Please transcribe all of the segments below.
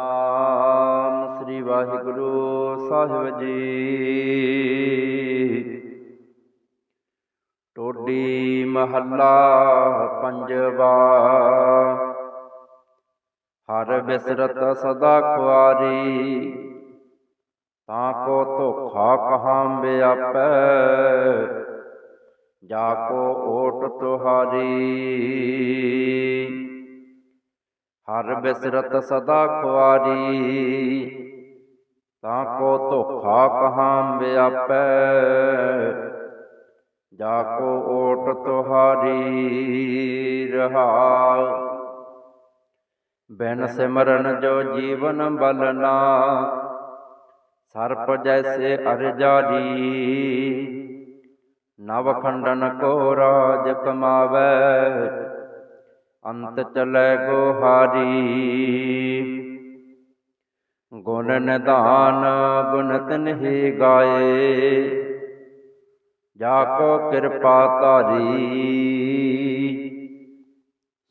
ਨਾਮ ਸ੍ਰੀ ਵਾਹਿਗੁਰੂ ਸਾਹਿਬ ਜੀ। ਟੋਡੀ ਮਹੱਲਾ ਪੰਜਵਾ। ਹਰ ਬਿਸਰਤ ਸਦਾ ਖੁਆਰੀ, ਤਾਂ ਕੋ ਧੋਖਾ ਕਹਾਂ ਵਿਆਪੈ ਜਾ ਕੋ ਓਟ ਤੁਹਾਰੀ। ਹਰ ਬਿਸਰਤ ਸਦਾ ਖੁਆਰੀ। ਤਾਂ ਕੋ ਧੋਖਾ ਕਹਾਂ ਵਿਆਪੈ। ਜਾ ਕੋ ਓਟ ਤੁਹਾਰੀ ਰਹਾਉ ਬਿਨ ਸਿਮਰਨ ਜੋ ਜੀਵਨ ਬਲਨਾ। ਸਰਪ ਜੈਸੇ ਅਰਜਾਰੀ ਨਵ ਖੰਡਨ ਕੋ ਰਾਜ ਕਮਾਵੇ। ਅੰਤ ਚਲੈ ਗੋ ਹਾਰੀ। ਗੁਣ ਨਿਧਾਨ ਗੁਣਤ ਨਹੀਂ ਗਾਏ। ਜਾ ਕੋ ਕਿਰਪਾ ਧਾਰੀ।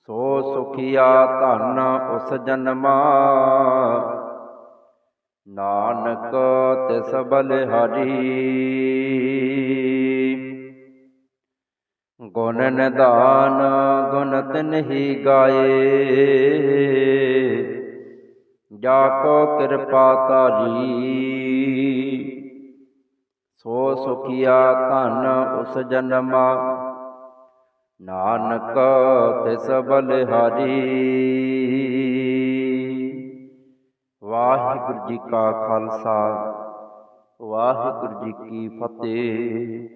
ਸੋ ਸੁਖੀਆ ਧਨ ਉਸ ਜਨਮਾ। ਨਾਨਕ ਤਿਸ ਬਲਿਹਾਰੀ ਗੁਣ ਨਿਧਾਨ, ਗੁਣ ਨਹੀਂ ਗਾਏ। ਜਾ ਕੋ ਕਿਰਪਾ ਤਾਰੀ ਸੋ ਸੁਖੀਆ ਧਨ ਉਸ ਜਨਮਾ। ਨਾਨਕ ਤਿਸ ਬਲਿਹਾਰੀ। ਵਾਹਿਗੁਰੂ ਜੀ ਕਾ ਖਾਲਸਾ, ਵਾਹਿਗੁਰੂ ਜੀ ਕੀ ਫਤਿਹ।